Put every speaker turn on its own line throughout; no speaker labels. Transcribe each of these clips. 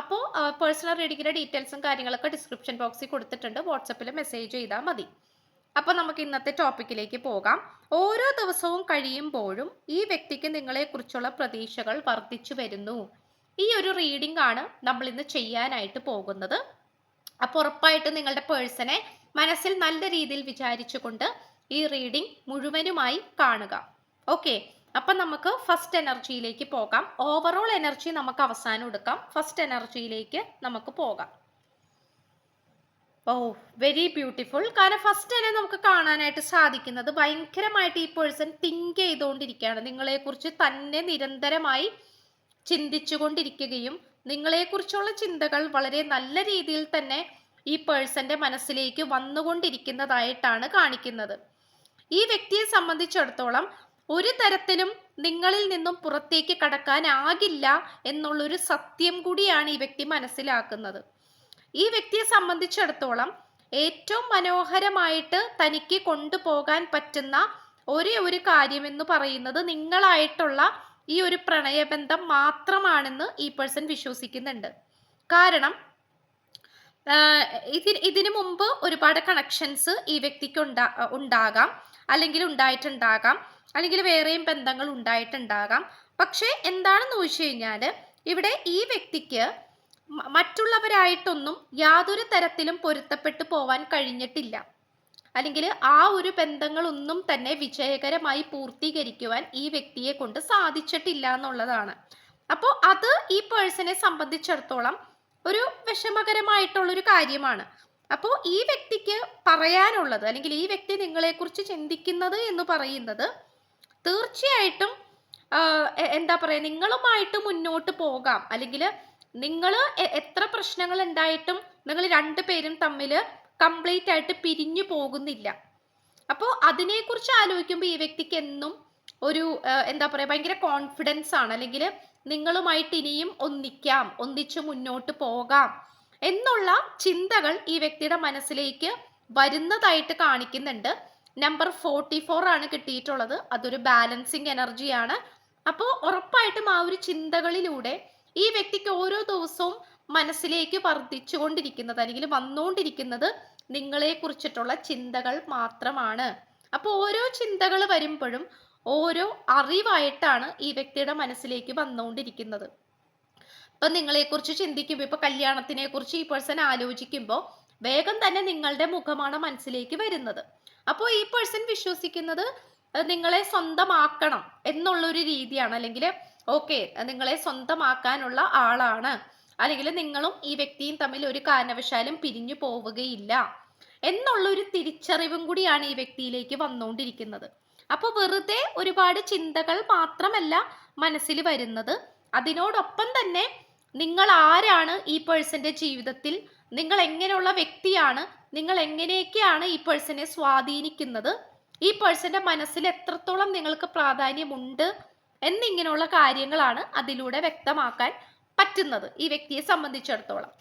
അപ്പോൾ പേഴ്സണൽ റീഡിങ്ങിന്റെ ഡീറ്റെയിൽസും കാര്യങ്ങളൊക്കെ ഡിസ്ക്രിപ്ഷൻ ബോക്സിൽ കൊടുത്തിട്ടുണ്ട്. വാട്സപ്പിൽ മെസ്സേജ് ചെയ്താൽ മതി. അപ്പോൾ നമുക്ക് ഇന്നത്തെ ടോപ്പിക്കിലേക്ക് പോകാം. ഓരോ ദിവസവും കഴിയുമ്പോഴും ഈ വ്യക്തിക്ക് നിങ്ങളെക്കുറിച്ചുള്ള പ്രതീക്ഷകൾ വർദ്ധിച്ചു വരുന്നു. ഈ ഒരു റീഡിംഗ് ആണ് നമ്മൾ ഇന്ന് ചെയ്യാനായിട്ട് പോകുന്നത്. അപ്പോൾ ഉറപ്പായിട്ട് നിങ്ങളുടെ പേഴ്സണെ മനസ്സിൽ നല്ല രീതിയിൽ വിചാരിച്ചുകൊണ്ട് ഈ റീഡിംഗ് മുഴുവനുമായി കാണുക. ഓക്കെ അപ്പം നമുക്ക് ഫസ്റ്റ് എനർജിയിലേക്ക് പോകാം. ഓവറോൾ എനർജി നമുക്ക് അവസാനം എടുക്കാം. ഫസ്റ്റ് എനർജിയിലേക്ക് നമുക്ക് പോകാം. ഓ വെരി ബ്യൂട്ടിഫുൾ കാരണം ഫസ്റ്റ് തന്നെ നമുക്ക് കാണാനായിട്ട് സാധിക്കുന്നത് ഭയങ്കരമായിട്ട് ഈ പേഴ്സൺ തിങ്ക് ചെയ്തുകൊണ്ടിരിക്കുകയാണ്. നിങ്ങളെക്കുറിച്ച് തന്നെ നിരന്തരമായി ചിന്തിച്ചുകൊണ്ടിരിക്കുകയും നിങ്ങളെക്കുറിച്ചുള്ള ചിന്തകൾ വളരെ നല്ല രീതിയിൽ തന്നെ ഈ പേഴ്സന്റെ മനസ്സിലേക്ക് വന്നുകൊണ്ടിരിക്കുന്നതായിട്ടാണ് കാണിക്കുന്നത്. ഈ വ്യക്തിയെ സംബന്ധിച്ചിടത്തോളം ഒരു തരത്തിലും നിങ്ങളിൽ നിന്നും പുറത്തേക്ക് കടക്കാനാകില്ല എന്നുള്ളൊരു സത്യം കൂടിയാണ് ഈ വ്യക്തി മനസ്സിലാക്കുന്നത്. ഈ വ്യക്തിയെ സംബന്ധിച്ചിടത്തോളം ഏറ്റവും മനോഹരമായിട്ട് തനിക്ക് കൊണ്ടുപോകാൻ പറ്റുന്ന ഒരേ ഒരു കാര്യമെന്ന് പറയുന്നത് നിങ്ങളായിട്ടുള്ള ഈ ഒരു പ്രണയബന്ധം മാത്രമാണെന്ന് ഈ പേഴ്സൺ വിശ്വസിക്കുന്നുണ്ട്. കാരണം ഇതിന് ഇതിനു മുമ്പ് ഒരുപാട് കണക്ഷൻസ് ഈ വ്യക്തിക്ക് ഉണ്ടാ ഉണ്ടാകാം. അല്ലെങ്കിൽ ഉണ്ടായിട്ടുണ്ടാകാം. അല്ലെങ്കിൽ വേറെയും ബന്ധങ്ങൾ ഉണ്ടായിട്ടുണ്ടാകാം. പക്ഷേ എന്താണെന്ന് ചോദിച്ചു കഴിഞ്ഞാൽ ഇവിടെ ഈ വ്യക്തിക്ക് മറ്റുള്ളവരായിട്ടൊന്നും യാതൊരു തരത്തിലും പൊരുത്തപ്പെട്ടു പോവാൻ കഴിഞ്ഞിട്ടില്ല. അല്ലെങ്കിൽ ആ ഒരു ബന്ധങ്ങളൊന്നും തന്നെ വിജയകരമായി പൂർത്തീകരിക്കുവാൻ ഈ വ്യക്തിയെ കൊണ്ട് സാധിച്ചിട്ടില്ല എന്നുള്ളതാണ്. അപ്പോൾ അത് ഈ പേഴ്സണെ സംബന്ധിച്ചിടത്തോളം ഒരു വിഷമകരമായിട്ടുള്ളൊരു കാര്യമാണ്. അപ്പോൾ ഈ വ്യക്തിക്ക് പറയാനുള്ളത് അല്ലെങ്കിൽ ഈ വ്യക്തി നിങ്ങളെക്കുറിച്ച് ചിന്തിക്കുന്നത് എന്ന് പറയുന്നത് തീർച്ചയായിട്ടും എന്താ പറയുക നിങ്ങളുമായിട്ട് മുന്നോട്ട് പോകാം. അല്ലെങ്കിൽ നിങ്ങൾ എത്ര പ്രശ്നങ്ങൾ ഉണ്ടായിട്ടും നിങ്ങൾ രണ്ടുപേരും തമ്മിൽ കംപ്ലീറ്റ് ആയിട്ട് പിരിഞ്ഞു പോകുന്നില്ല. അപ്പോൾ അതിനെക്കുറിച്ച് ആലോചിക്കുമ്പോൾ ഈ വ്യക്തിക്ക് എന്നും ഒരു എന്താ പറയുക ഭയങ്കര കോൺഫിഡൻസ് ആണ്. അല്ലെങ്കിൽ നിങ്ങളുമായിട്ട് ഇനിയും ഒന്നിക്കാം ഒന്നിച്ചു മുന്നോട്ട് പോകാം. എന്നുള്ള ചിന്തകൾ ഈ വ്യക്തിയുടെ മനസ്സിലേക്ക് വരുന്നതായിട്ട് കാണിക്കുന്നുണ്ട്. നമ്പർ ഫോർട്ടി ഫോർ ആണ് കിട്ടിയിട്ടുള്ളത്. അതൊരു ബാലൻസിങ് എനർജിയാണ് അപ്പോൾ ഉറപ്പായിട്ടും ആ ഒരു ചിന്തകളിലൂടെ ഈ വ്യക്തിക്ക് ഓരോ ദിവസവും മനസ്സിലേക്ക് വർദ്ധിച്ചുകൊണ്ടിരിക്കുന്നത് അല്ലെങ്കിൽ വന്നുകൊണ്ടിരിക്കുന്നത് നിങ്ങളെ കുറിച്ചിട്ടുള്ള ചിന്തകൾ മാത്രമാണ്. അപ്പോൾ ഓരോ ചിന്തകൾ വരുമ്പോഴും ഓരോ അറിവായിട്ടാണ് ഈ വ്യക്തിയുടെ മനസ്സിലേക്ക് വന്നുകൊണ്ടിരിക്കുന്നത്. ഇപ്പൊ നിങ്ങളെക്കുറിച്ച് ചിന്തിക്കുമ്പോൾ ഇപ്പം കല്യാണത്തിനെ കുറിച്ച് ഈ പേഴ്സൺ ആലോചിക്കുമ്പോൾ വേഗം തന്നെ നിങ്ങളുടെ മുഖമാണ് മനസ്സിലേക്ക് വരുന്നത്. അപ്പോൾ ഈ പേഴ്സൺ വിശ്വസിക്കുന്നത് നിങ്ങളെ സ്വന്തമാക്കണം എന്നുള്ളൊരു രീതിയാണ്. അല്ലെങ്കിൽ ഓക്കെ നിങ്ങളെ സ്വന്തമാക്കാനുള്ള ആളാണ്. അല്ലെങ്കിൽ നിങ്ങളും ഈ വ്യക്തിയും തമ്മിൽ ഒരു കാരണവശാലും പിരിഞ്ഞു പോവുകയില്ല എന്നുള്ളൊരു തിരിച്ചറിവും കൂടിയാണ് ഈ വ്യക്തിയിലേക്ക് വന്നുകൊണ്ടിരിക്കുന്നത് അപ്പോൾ വെറുതെ ഒരുപാട് ചിന്തകൾ മാത്രമല്ല മനസ്സിൽ വരുന്നത്. അതിനോടൊപ്പം തന്നെ നിങ്ങൾ ആരാണ് ഈ പേഴ്സന്റെ ജീവിതത്തിൽ? നിങ്ങൾ എങ്ങനെയുള്ള വ്യക്തിയാണ്? നിങ്ങൾ എങ്ങനെയൊക്കെയാണ് ഈ പേഴ്സണെ സ്വാധീനിക്കുന്നത്? ഈ പേഴ്സന്റെ മനസ്സിൽ എത്രത്തോളം നിങ്ങൾക്ക് പ്രാധാന്യമുണ്ട്? എന്നിങ്ങനെയുള്ള കാര്യങ്ങളാണ് അതിലൂടെ വ്യക്തമാക്കാൻ പറ്റുന്നത് ഈ വ്യക്തിയെ സംബന്ധിച്ചിടത്തോളം.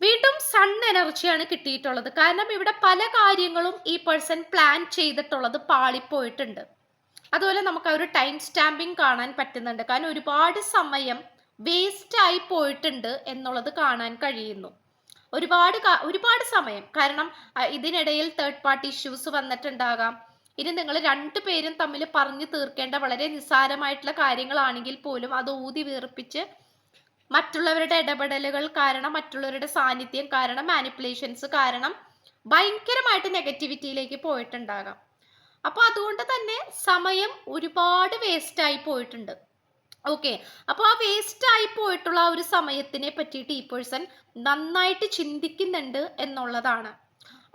വീണ്ടും സൺ എനർജിയാണ് കിട്ടിയിട്ടുള്ളത്. കാരണം ഇവിടെ പല കാര്യങ്ങളും ഈ പേഴ്സൺ പ്ലാൻ ചെയ്തിട്ടുള്ളത് പാളിപ്പോയിട്ടുണ്ട്. അതുപോലെ നമുക്ക് ആ ഒരു ടൈം സ്റ്റാമ്പിങ് കാണാൻ പറ്റുന്നുണ്ട്. കാരണം ഒരുപാട് സമയം വേസ്റ്റ് ആയി പോയിട്ടുണ്ട് എന്നുള്ളത് കാണാൻ കഴിയുന്നു. ഒരുപാട് ഒരുപാട് സമയം. കാരണം ഇതിനിടയിൽ തേർഡ് പാർട്ടി ഇഷ്യൂസ് വന്നിട്ടുണ്ടാകാം. ഇനി നിങ്ങൾ രണ്ടു പേരും തമ്മിൽ പറഞ്ഞു തീർക്കേണ്ട വളരെ നിസ്സാരമായിട്ടുള്ള കാര്യങ്ങളാണെങ്കിൽ പോലും അത് ഊതി വീർപ്പിച്ച് മറ്റുള്ളവരുടെ ഇടപെടലുകൾ കാരണം മറ്റുള്ളവരുടെ സാന്നിധ്യം കാരണം മാനിപ്പുലേഷൻസ് കാരണം ഭയങ്കരമായിട്ട് നെഗറ്റിവിറ്റിയിലേക്ക് പോയിട്ടുണ്ടാകാം. അപ്പൊ അതുകൊണ്ട് തന്നെ സമയം ഒരുപാട് വേസ്റ്റ് ആയി പോയിട്ടുണ്ട്. ഓക്കെ അപ്പോൾ ആ വേസ്റ്റ് ആയി പോയിട്ടുള്ള ആ ഒരു സമയത്തിനെ പറ്റിയിട്ട് ഈ പേഴ്സൺ നന്നായിട്ട് ചിന്തിക്കുന്നുണ്ട് എന്നുള്ളതാണ്.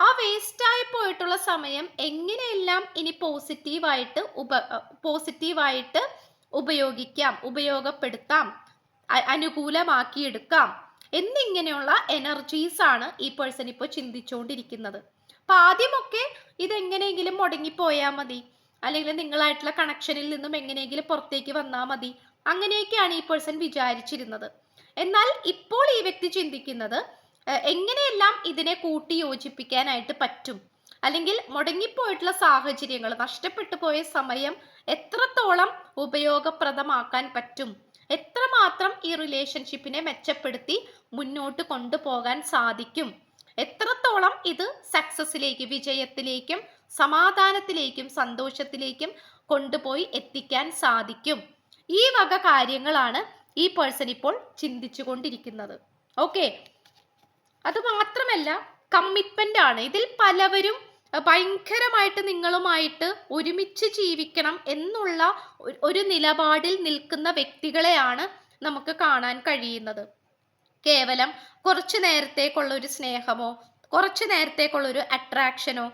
ആ വേസ്റ്റ് ആയി പോയിട്ടുള്ള സമയം എങ്ങനെയെല്ലാം ഇനി പോസിറ്റീവായിട്ട് ഉപ പോസിറ്റീവായിട്ട് ഉപയോഗിക്കാം ഉപയോഗപ്പെടുത്താം അനുകൂലമാക്കിയെടുക്കാം എന്നിങ്ങനെയുള്ള എനർജീസ് ആണ് ഈ പേഴ്സൺ ഇപ്പോൾ ചിന്തിച്ചുകൊണ്ടിരിക്കുന്നത് അപ്പൊ ആദ്യമൊക്കെ ഇതെങ്ങനെയെങ്കിലും മുടങ്ങിപ്പോയാൽ മതി. അല്ലെങ്കിൽ നിങ്ങളായിട്ടുള്ള കണക്ഷനിൽ നിന്നും എങ്ങനെയെങ്കിലും പുറത്തേക്ക് വന്നാൽ മതി. അങ്ങനെയൊക്കെയാണ് ഈ പേഴ്സൺ വിചാരിച്ചിരുന്നത്. എന്നാൽ ഇപ്പോൾ ഈ വ്യക്തി ചിന്തിക്കുന്നത് എങ്ങനെയെല്ലാം ഇതിനെ കൂട്ടി യോജിപ്പിക്കാനായിട്ട് പറ്റും? അല്ലെങ്കിൽ മുടങ്ങിപ്പോയിട്ടുള്ള സാഹചര്യങ്ങൾ നഷ്ടപ്പെട്ടു പോയ സമയം എത്രത്തോളം ഉപയോഗപ്രദമാക്കാൻ പറ്റും? എത്രമാത്രം ഈ റിലേഷൻഷിപ്പിനെ മെച്ചപ്പെടുത്തി മുന്നോട്ട് കൊണ്ടുപോകാൻ സാധിക്കും? എത്രത്തോളം ഇത് സക്സസിലേക്ക് വിജയത്തിലേക്കും സമാധാനത്തിലേക്കും സന്തോഷത്തിലേക്കും കൊണ്ടുപോയി എത്തിക്കാൻ സാധിക്കും? ഈ വക കാര്യങ്ങളാണ് ഈ പേഴ്സൺ ഇപ്പോൾ ചിന്തിച്ചു കൊണ്ടിരിക്കുന്നത് ഓക്കെ അത് മാത്രമല്ല കമ്മിറ്റ്മെന്റ് ആണ്. ഇതിൽ പലവരും ഭയങ്കരമായിട്ട് നിങ്ങളുമായിട്ട് ഒരുമിച്ച് ജീവിക്കണം എന്നുള്ള ഒരു- നിലപാടിൽ നിൽക്കുന്ന വ്യക്തികളെയാണ് നമുക്ക് കാണാൻ കഴിയുന്നത്. കേവലം കുറച്ചു നേരത്തേക്കുള്ള ഒരു സ്നേഹമോ കുറച്ചു നേരത്തേക്കുള്ള ഒരു അട്രാക്ഷനോ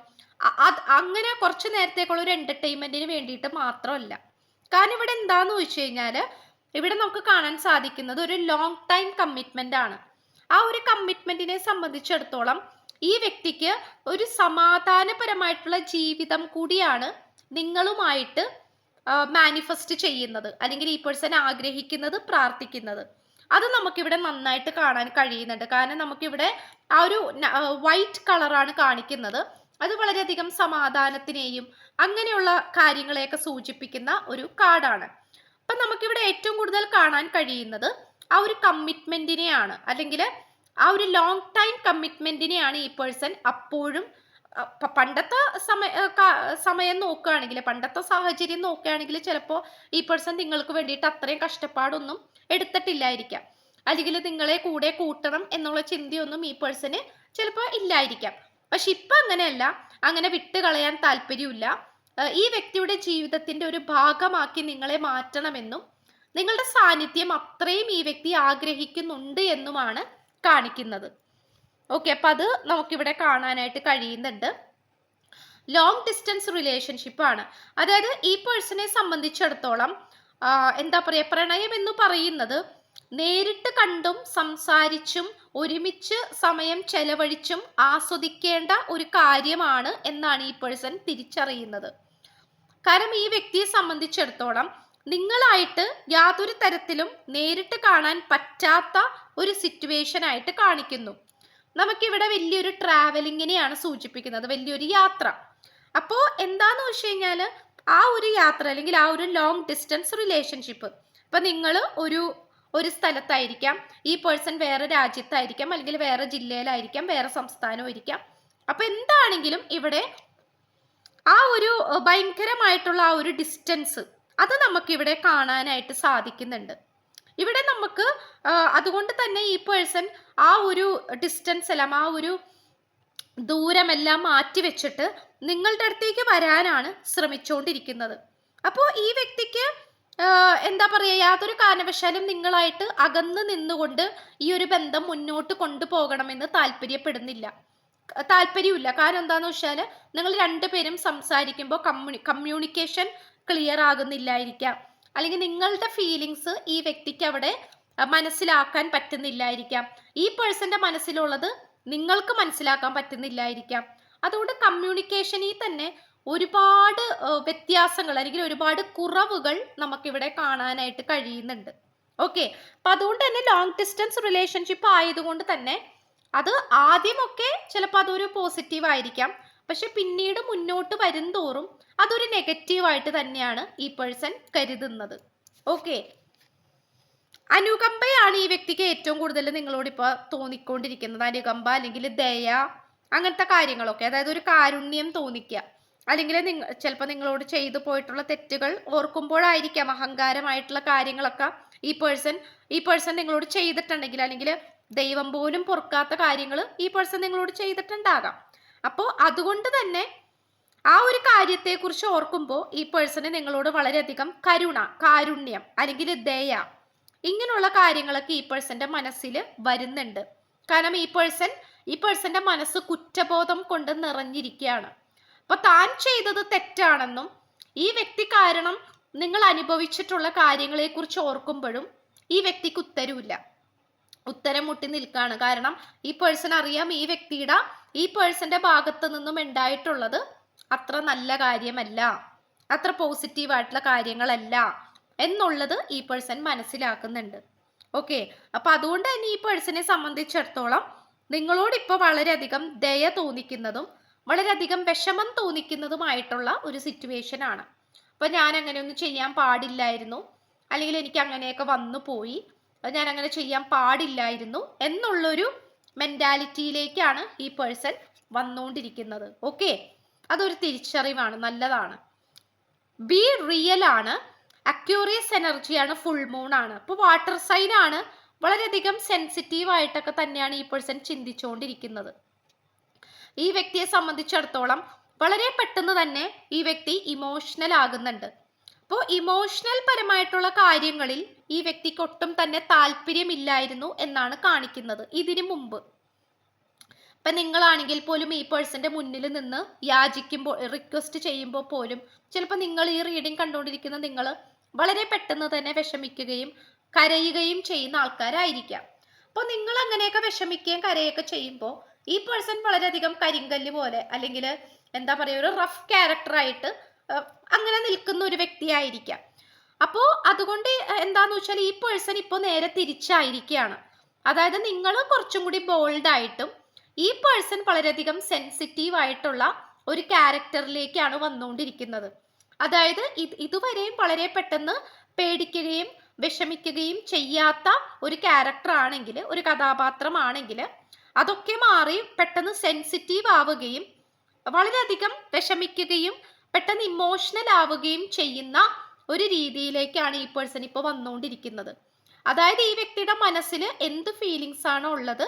അങ്ങനെ കുറച്ചു നേരത്തേക്കുള്ള ഒരു എന്റർടൈൻമെന്റിന് വേണ്ടിയിട്ട് മാത്രമല്ല. കാരണം ഇവിടെ എന്താന്ന് വെച്ച് കഴിഞ്ഞാൽ ഇവിടെ നമുക്ക് കാണാൻ സാധിക്കുന്നത് ഒരു ലോങ് ടൈം കമ്മിറ്റ്മെന്റ് ആണ്. ആ ഒരു കമ്മിറ്റ്മെന്റിനെ സംബന്ധിച്ചിടത്തോളം ഈ വ്യക്തിക്ക് ഒരു സമാധാനപരമായിട്ടുള്ള ജീവിതം കൂടിയാണ് നിങ്ങളുമായിട്ട് മാനിഫെസ്റ്റ് ചെയ്യുന്നത്. അല്ലെങ്കിൽ ഈ പേഴ്സൺ ആഗ്രഹിക്കുന്നത് പ്രാർത്ഥിക്കുന്നത്. അത് നമുക്കിവിടെ നന്നായിട്ട് കാണാൻ കഴിയുന്നുണ്ട്. കാരണം നമുക്കിവിടെ ആ ഒരു വൈറ്റ് കളറാണ് കാണിക്കുന്നത്. അത് വളരെയധികം സമാധാനത്തിനെയും അങ്ങനെയുള്ള കാര്യങ്ങളെയൊക്കെ സൂചിപ്പിക്കുന്ന ഒരു കാർഡാണ് അപ്പൊ നമുക്കിവിടെ ഏറ്റവും കൂടുതൽ കാണാൻ കഴിയുന്നത് ആ ഒരു കമ്മിറ്റ്മെന്റിനെയാണ് അല്ലെങ്കിൽ ആ ഒരു ലോങ് ടൈം കമ്മിറ്റ്മെന്റിനെയാണ് ഈ പേഴ്സൺ അപ്പോഴും പണ്ടത്തെ സമയ സമയം നോക്കുകയാണെങ്കിൽ പണ്ടത്തെ സാഹചര്യം നോക്കുകയാണെങ്കിൽ ചിലപ്പോൾ ഈ പേഴ്സൺ നിങ്ങൾക്ക് വേണ്ടിയിട്ട് അത്രയും കഷ്ടപ്പാടൊന്നും എടുത്തിട്ടില്ലായിരിക്കാം. അല്ലെങ്കിൽ നിങ്ങളെ കൂടെ കൂട്ടണം എന്നുള്ള ചിന്തയൊന്നും ഈ പേഴ്സണ് ചിലപ്പോൾ ഇല്ലായിരിക്കാം. പക്ഷെ ഇപ്പൊ അങ്ങനെയല്ല. അങ്ങനെ വിട്ട് കളയാൻ താല്പര്യമില്ല. ഈ വ്യക്തിയുടെ ജീവിതത്തിന്റെ ഒരു ഭാഗമാക്കി നിങ്ങളെ മാറ്റണമെന്നും നിങ്ങളുടെ സാന്നിധ്യം അത്രയും ഈ വ്യക്തി ആഗ്രഹിക്കുന്നുണ്ട് എന്നുമാണ് കാണിക്കുന്നത്. ഓക്കെ അപ്പൊ അത് നമുക്കിവിടെ കാണാനായിട്ട് കഴിയുന്നുണ്ട്. ലോങ് ഡിസ്റ്റൻസ് റിലേഷൻഷിപ്പ് ആണ്. അതായത് ഈ പേഴ്സണെ സംബന്ധിച്ചിടത്തോളം എന്താ പറയുക പ്രണയം എന്ന് പറയുന്നത് നേരിട്ട് കണ്ടും സംസാരിച്ചും ഒരുമിച്ച് സമയം ചെലവഴിച്ചും ആസ്വദിക്കേണ്ട ഒരു കാര്യമാണ് എന്നാണ് ഈ പേഴ്സൺ തിരിച്ചറിയുന്നത്. കാരണം ഈ വ്യക്തിയെ സംബന്ധിച്ചിടത്തോളം നിങ്ങളായിട്ട് യാതൊരു തരത്തിലും നേരിട്ട് കാണാൻ പറ്റാത്ത ഒരു സിറ്റുവേഷൻ ആയിട്ട് കാണിക്കുന്നു. നമുക്കിവിടെ വലിയൊരു ട്രാവലിങ്ങിനെയാണ് സൂചിപ്പിക്കുന്നത്. വലിയൊരു യാത്ര. അപ്പോൾ എന്താന്ന് വെച്ച് കഴിഞ്ഞാൽ ആ ഒരു യാത്ര അല്ലെങ്കിൽ ആ ഒരു ലോങ് ഡിസ്റ്റൻസ് റിലേഷൻഷിപ്പ് അപ്പം നിങ്ങൾ ഒരു ഒരു സ്ഥലത്തായിരിക്കാം ഈ പേഴ്സൺ വേറെ രാജ്യത്തായിരിക്കാം അല്ലെങ്കിൽ വേറെ ജില്ലയിലായിരിക്കാം വേറെ സംസ്ഥാനമായിരിക്കാം അപ്പൊ എന്താണെങ്കിലും ഇവിടെ ആ ഒരു ഭയങ്കരമായിട്ടുള്ള ആ ഒരു ഡിസ്റ്റൻസ് അത് നമുക്ക് ഇവിടെ കാണാനായിട്ട് സാധിക്കുന്നുണ്ട്. ഇവിടെ നമുക്ക് അതുകൊണ്ട് തന്നെ ഈ പേഴ്സൺ ആ ഒരു ഡിസ്റ്റൻസ് എല്ലാം ആ ഒരു ദൂരമെല്ലാം മാറ്റി വെച്ചിട്ട് നിങ്ങളുടെ അടുത്തേക്ക് വരാനാണ് ശ്രമിച്ചുകൊണ്ടിരിക്കുന്നത് അപ്പോൾ ഈ വ്യക്തിക്ക് എന്താ പറയുക യാതൊരു കാരണവശാലും നിങ്ങളായിട്ട് അകന്ന് നിന്നുകൊണ്ട് ഈ ഒരു ബന്ധം മുന്നോട്ട് കൊണ്ടുപോകണമെന്ന് താല്പര്യപ്പെടുന്നില്ല. താല്പര്യമില്ല കാരണം എന്താണെന്ന് വെച്ചാൽ നിങ്ങൾ രണ്ടുപേരും സംസാരിക്കുമ്പോൾ കമ്മ്യൂണി കമ്മ്യൂണിക്കേഷൻ ക്ലിയർ ആകുന്നില്ലായിരിക്കാം. അല്ലെങ്കിൽ നിങ്ങളുടെ ഫീലിങ്സ് ഈ വ്യക്തിക്ക് അവിടെ മനസ്സിലാക്കാൻ പറ്റുന്നില്ലായിരിക്കാം. ഈ പേഴ്സന്റെ മനസ്സിലുള്ളത് നിങ്ങൾക്ക് മനസ്സിലാക്കാൻ പറ്റുന്നില്ലായിരിക്കാം. അതുകൊണ്ട് കമ്മ്യൂണിക്കേഷനിൽ തന്നെ ഒരുപാട് വ്യത്യാസങ്ങൾ അല്ലെങ്കിൽ ഒരുപാട് കുറവുകൾ നമുക്കിവിടെ കാണാനായിട്ട് കഴിയുന്നുണ്ട്. ഓക്കെ. അപ്പൊ അതുകൊണ്ട് തന്നെ ലോങ് ഡിസ്റ്റൻസ് റിലേഷൻഷിപ്പ് ആയതുകൊണ്ട് തന്നെ അത് ആദ്യമൊക്കെ ചിലപ്പോൾ അതൊരു പോസിറ്റീവ് ആയിരിക്കാം. പക്ഷെ പിന്നീട് മുന്നോട്ട് വരും തോറും അതൊരു നെഗറ്റീവായിട്ട് തന്നെയാണ് ഈ പേഴ്സൺ കരുതുന്നത്. ഓക്കെ. അനുകമ്പയാണ് ഈ വ്യക്തിക്ക് ഏറ്റവും കൂടുതൽ നിങ്ങളോട് ഇപ്പോൾ തോന്നിക്കൊണ്ടിരിക്കുന്നത്. അനുകമ്പ അല്ലെങ്കിൽ ദയ അങ്ങനത്തെ കാര്യങ്ങളൊക്കെ. അതായത് ഒരു കാരുണ്യം തോന്നിക്കുക. അല്ലെങ്കിൽ നിങ്ങൾ ചിലപ്പോൾ നിങ്ങളോട് ചെയ്തു പോയിട്ടുള്ള തെറ്റുകൾ ഓർക്കുമ്പോഴായിരിക്കാം അഹങ്കാരമായിട്ടുള്ള കാര്യങ്ങളൊക്കെ ഈ പേഴ്സൺ ഈ പേഴ്സൺ നിങ്ങളോട് ചെയ്തിട്ടുണ്ടെങ്കിൽ അല്ലെങ്കിൽ ദൈവം പോലും പൊറുക്കാത്ത കാര്യങ്ങൾ ഈ പേഴ്സൺ നിങ്ങളോട് ചെയ്തിട്ടുണ്ടാകാം. അപ്പോൾ അതുകൊണ്ട് തന്നെ ആ ഒരു കാര്യത്തെക്കുറിച്ച് ഓർക്കുമ്പോൾ ഈ പേഴ്സണ് നിങ്ങളോട് വളരെയധികം കരുണ കാരുണ്യം അല്ലെങ്കിൽ ദയ ഇങ്ങനെയുള്ള കാര്യങ്ങളൊക്കെ ഈ പേഴ്സന്റെ മനസ്സിൽ വരുന്നുണ്ട്. കാരണം ഈ പേഴ്സൺ ഈ പേഴ്സന്റെ മനസ്സ് കുറ്റബോധം കൊണ്ട് നിറഞ്ഞിരിക്കുകയാണ്. അപ്പൊ താൻ ചെയ്തത് തെറ്റാണെന്നും ഈ വ്യക്തി കാരണം നിങ്ങൾ അനുഭവിച്ചിട്ടുള്ള കാര്യങ്ങളെക്കുറിച്ച് ഓർക്കുമ്പോഴും ഈ വ്യക്തിക്ക് ഉത്തരവില്ല. ഉത്തരം മുട്ടി നിൽക്കുകയാണ് കാരണം ഈ പേഴ്സൺ അറിയാം ഈ വ്യക്തിയുടെ ഈ പേഴ്സന്റെ ഭാഗത്ത് നിന്നും ഉണ്ടായിട്ടുള്ളത് അത്ര നല്ല കാര്യമല്ല. അത്ര പോസിറ്റീവ് ആയിട്ടുള്ള കാര്യങ്ങളല്ല എന്നുള്ളത് ഈ പേഴ്സൺ മനസ്സിലാക്കുന്നുണ്ട്. ഓക്കെ അപ്പൊ അതുകൊണ്ട് തന്നെ ഈ പേഴ്സണെ സംബന്ധിച്ചിടത്തോളം നിങ്ങളോട് ഇപ്പോൾ വളരെയധികം ദയ തോന്നിക്കുന്നതും വളരെയധികം വിഷമം തോന്നിക്കുന്നതുമായിട്ടുള്ള ഒരു സിറ്റുവേഷൻ ആണ്. അപ്പൊ ഞാൻ അങ്ങനെ ഒന്നും ചെയ്യാൻ പാടില്ലായിരുന്നു. അല്ലെങ്കിൽ എനിക്ക് അങ്ങനെയൊക്കെ വന്നു പോയി. അത് ഞാൻ അങ്ങനെ ചെയ്യാൻ പാടില്ലായിരുന്നു എന്നുള്ളൊരു മെന്റാലിറ്റിയിലേക്കാണ് ഈ പേഴ്സൺ വന്നുകൊണ്ടിരിക്കുന്നത് ഓക്കെ അതൊരു തിരിച്ചറിവാണ്. നല്ലതാണ്. ബി റിയൽ ആണ്. അക്യൂറിയസ് എനർജിയാണ് ഫുൾ മൂൺ ആണ്. അപ്പോൾ വാട്ടർ സൈൻ ആണ്. വളരെയധികം സെൻസിറ്റീവ് ആയിട്ടൊക്കെ തന്നെയാണ് ഈ പേഴ്സൺ ചിന്തിച്ചുകൊണ്ടിരിക്കുന്നത് ഈ വ്യക്തിയെ സംബന്ധിച്ചിടത്തോളം വളരെ പെട്ടെന്ന് തന്നെ ഈ വ്യക്തി ഇമോഷണൽ ആകുന്നുണ്ട്. അപ്പോൾ ഇമോഷണൽ പരമായിട്ടുള്ള കാര്യങ്ങളിൽ ഈ വ്യക്തിക്ക് ഒട്ടും തന്നെ താല്പര്യമില്ലായിരുന്നു എന്നാണ് കാണിക്കുന്നത് ഇതിനു മുമ്പ്. ഇപ്പൊ നിങ്ങളാണെങ്കിൽ പോലും ഈ പേഴ്സന്റെ മുന്നിൽ നിന്ന് യാചിക്കുമ്പോൾ റിക്വസ്റ്റ് ചെയ്യുമ്പോൾ പോലും ചിലപ്പോൾ നിങ്ങൾ ഈ റീഡിംഗ് കണ്ടുകൊണ്ടിരിക്കുന്ന നിങ്ങൾ വളരെ പെട്ടെന്ന് തന്നെ വിഷമിക്കുകയും കരയുകയും ചെയ്യുന്ന ആൾക്കാരായിരിക്കാം. അപ്പോൾ നിങ്ങൾ അങ്ങനെയൊക്കെ വിഷമിക്കുകയും കരയൊക്കെ ചെയ്യുമ്പോൾ ഈ പേഴ്സൺ വളരെയധികം കരിങ്കല്ല് പോലെ അല്ലെങ്കിൽ എന്താ പറയുക ഒരു റഫ് ക്യാരക്ടറായിട്ട് അങ്ങനെ നിൽക്കുന്ന ഒരു വ്യക്തിയായിരിക്കാം. അപ്പോൾ അതുകൊണ്ട് എന്താന്ന് വെച്ചാൽ ഈ പേഴ്സൺ ഇപ്പോൾ നേരെ തിരിച്ചായിരിക്കുകയാണ്. അതായത് നിങ്ങൾ കുറച്ചും കൂടി ബോൾഡായിട്ടും ഈ പേഴ്സൺ വളരെയധികം സെൻസിറ്റീവ് ആയിട്ടുള്ള ഒരു ക്യാരക്ടറിലേക്കാണ് വന്നുകൊണ്ടിരിക്കുന്നത്. അതായത് ഇത് ഇതുവരെയും വളരെ പെട്ടെന്ന് പേടിക്കുകയും വിഷമിക്കുകയും ചെയ്യാത്ത ഒരു ക്യാരക്ടർ ആണെങ്കിൽ ഒരു കഥാപാത്രമാണെങ്കിൽ അതൊക്കെ മാറി പെട്ടെന്ന് സെൻസിറ്റീവ് ആവുകയും വളരെയധികം വിഷമിക്കുകയും പെട്ടെന്ന് ഇമോഷണൽ ആവുകയും ചെയ്യുന്ന ഒരു രീതിയിലേക്കാണ് ഈ പേഴ്സൺ ഇപ്പോൾ വന്നുകൊണ്ടിരിക്കുന്നത് അതായത് ഈ വ്യക്തിയുടെ മനസ്സിൽ എന്ത് ഫീലിങ്സ് ആണോ ഉള്ളത്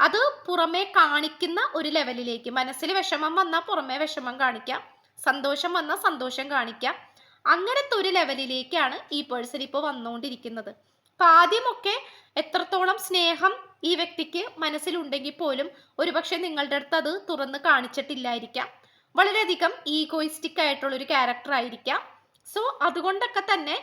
അത് പുറമേ കാണിക്കുന്ന ഒരു ലെവലിലേക്ക് മനസ്സിൽ വിഷമം വന്നാൽ പുറമേ വിഷമം കാണിക്കാം സന്തോഷം വന്നാൽ സന്തോഷം കാണിക്കാം. അങ്ങനത്തെ ഒരു ലെവലിലേക്കാണ് ഈ പേഴ്സൺ ഇപ്പോൾ വന്നുകൊണ്ടിരിക്കുന്നത് അപ്പൊ ആദ്യമൊക്കെ എത്രത്തോളം സ്നേഹം ഈ വ്യക്തിക്ക് മനസ്സിലുണ്ടെങ്കിൽ പോലും ഒരുപക്ഷെ നിങ്ങളുടെ അടുത്ത് അത് തുറന്ന് കാണിച്ചിട്ടില്ലായിരിക്കാം. വളരെയധികം ഈഗോയിസ്റ്റിക് ആയിട്ടുള്ള ഒരു ക്യാരക്ടർ ആയിരിക്കാം. സോ അതുകൊണ്ടൊക്കെ തന്നെ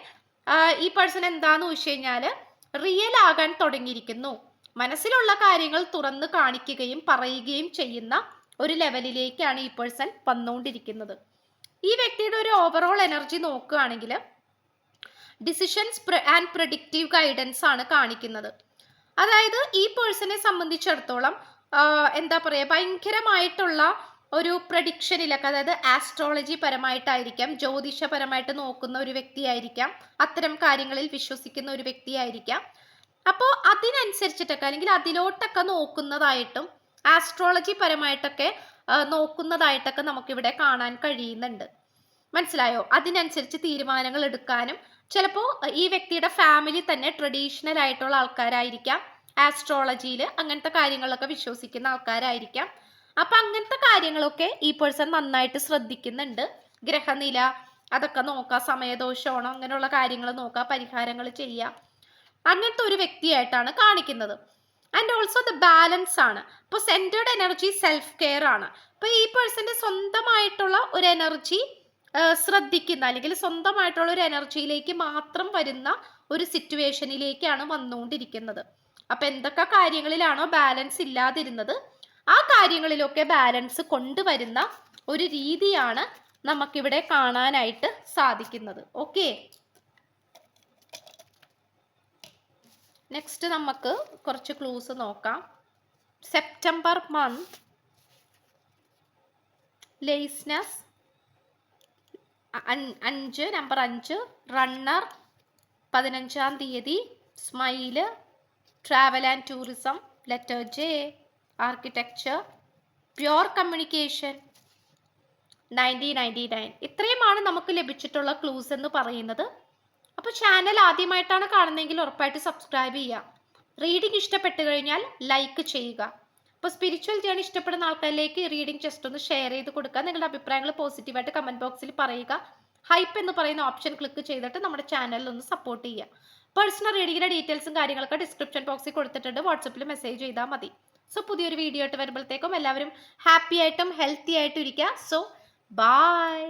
ഈ പേഴ്സൺ എന്താന്ന് വെച്ച് കഴിഞ്ഞാൽ റിയൽ ആകാൻ തുടങ്ങിയിരിക്കുന്നു. മനസ്സിലുള്ള കാര്യങ്ങൾ തുറന്ന് കാണിക്കുകയും പറയുകയും ചെയ്യുന്ന ഒരു ലെവലിലേക്കാണ് ഈ പേഴ്സൺ വന്നുകൊണ്ടിരിക്കുന്നത് ഈ വ്യക്തിയുടെ ഒരു ഓവറോൾ എനർജി നോക്കുകയാണെങ്കിൽ ഡിസിഷൻസ് ആൻഡ് പ്രഡിക്റ്റീവ് ഗൈഡൻസ് ആണ് കാണിക്കുന്നത്. അതായത് ഈ പേഴ്സണെ സംബന്ധിച്ചിടത്തോളം എന്താ പറയുക ഭയങ്കരമായിട്ടുള്ള ഒരു പ്രഡിക്ഷനിലൊക്കെ അതായത് ആസ്ട്രോളജി പരമായിട്ടായിരിക്കാം ജ്യോതിഷപരമായിട്ട് നോക്കുന്ന ഒരു വ്യക്തിയായിരിക്കാം അത്തരം കാര്യങ്ങളിൽ വിശ്വസിക്കുന്ന ഒരു വ്യക്തിയായിരിക്കാം. അപ്പോൾ അതിനനുസരിച്ചിട്ടൊക്കെ അല്ലെങ്കിൽ അതിലോട്ടൊക്കെ നോക്കുന്നതായിട്ടും ആസ്ട്രോളജി പരമായിട്ടൊക്കെ നോക്കുന്നതായിട്ടൊക്കെ നമുക്കിവിടെ കാണാൻ കഴിയുന്നുണ്ട്. മനസ്സിലായോ? അതിനനുസരിച്ച് തീരുമാനങ്ങൾ എടുക്കാനും ചിലപ്പോൾ ഈ വ്യക്തിയുടെ ഫാമിലി തന്നെ ട്രഡീഷണൽ ആയിട്ടുള്ള ആൾക്കാരായിരിക്കാം. ആസ്ട്രോളജിയിൽ അങ്ങനത്തെ കാര്യങ്ങളൊക്കെ വിശ്വസിക്കുന്ന ആൾക്കാരായിരിക്കാം. അപ്പൊ അങ്ങനത്തെ കാര്യങ്ങളൊക്കെ ഈ പേഴ്സൺ നന്നായിട്ട് ശ്രദ്ധിക്കുന്നുണ്ട്. ഗ്രഹനില അതൊക്കെ നോക്കാം സമയദോഷമാണോ അങ്ങനെയുള്ള കാര്യങ്ങൾ നോക്കാം പരിഹാരങ്ങൾ ചെയ്യാം. അങ്ങനത്തെ ഒരു വ്യക്തിയായിട്ടാണ് കാണിക്കുന്നത്. ആൻഡ് ഓൾസോ ദ ബാലൻസ് ആണ്. ഇപ്പോൾ സെന്റേർഡ് എനർജി സെൽഫ് കെയർ ആണ്. അപ്പോൾ ഈ പേഴ്സന്റെ സ്വന്തമായിട്ടുള്ള ഒരു എനർജി ശ്രദ്ധിക്കുന്ന അല്ലെങ്കിൽ സ്വന്തമായിട്ടുള്ള ഒരു എനർജിയിലേക്ക് മാത്രം വരുന്ന ഒരു സിറ്റുവേഷനിലേക്കാണ് വന്നുകൊണ്ടിരിക്കുന്നത്. അപ്പം എന്തൊക്കെ കാര്യങ്ങളിലാണോ ബാലൻസ് ഇല്ലാതിരുന്നത് ആ കാര്യങ്ങളിലൊക്കെ ബാലൻസ് കൊണ്ടുവരുന്ന ഒരു രീതിയാണ് നമുക്കിവിടെ കാണാനായിട്ട് സാധിക്കുന്നത്. ഓക്കെ? നെക്സ്റ്റ് നമുക്ക് കുറച്ച് ക്ലൂസ് നോക്കാം. സെപ്റ്റംബർ മന്ത് ലേസ്നെസ് അഞ്ച് നമ്പർ അഞ്ച് റണ്ണർ പതിനഞ്ചാം തീയതി smile travel and tourism letter J architecture pure communication nineteen ninety nine ഇത്രയുമാണ് നമുക്ക് ലഭിച്ചിട്ടുള്ള ക്ലൂസ് എന്ന് പറയുന്നത്. അപ്പോൾ ചാനൽ ആദ്യമായിട്ടാണ് കാണുന്നതെങ്കിൽ ഉറപ്പായിട്ട് സബ്സ്ക്രൈബ് ചെയ്യുക. റീഡിംഗ് ഇഷ്ടപ്പെട്ടു കഴിഞ്ഞാൽ ലൈക്ക് ചെയ്യുക. അപ്പോൾ സ്പിരിച്വൽ ജേണി ഇഷ്ടപ്പെടുന്ന ആൾക്കാരിലേക്ക് റീഡിംഗ് ജസ്റ്റ് ഒന്ന് ഷെയർ ചെയ്ത് കൊടുക്കുക. നിങ്ങളുടെ അഭിപ്രായങ്ങൾ പോസിറ്റീവായിട്ട് കമന്റ് ബോക്സിൽ പറയുക. ഹൈപ്പ് എന്ന് പറയുന്ന ഓപ്ഷൻ ക്ലിക്ക് ചെയ്തിട്ട് നമ്മുടെ ചാനലിൽ ഒന്ന് സപ്പോർട്ട് ചെയ്യുക. പേഴ്സണൽ റീഡിങ്ങിന്റെ ഡീറ്റെയിൽസും കാര്യങ്ങളൊക്കെ ഡിസ്ക്രിപ്ഷൻ ബോക്സിൽ കൊടുത്തിട്ടുണ്ട്. വാട്സപ്പിൽ മെസ്സേജ് ചെയ്താൽ മതി. സോ പുതിയൊരു വീഡിയോ ആയിട്ട് വരുമ്പോഴത്തേക്കും എല്ലാവരും ഹാപ്പി ആയിട്ടും ഹെൽത്തി ആയിട്ടും ഇരിക്കുക. So bye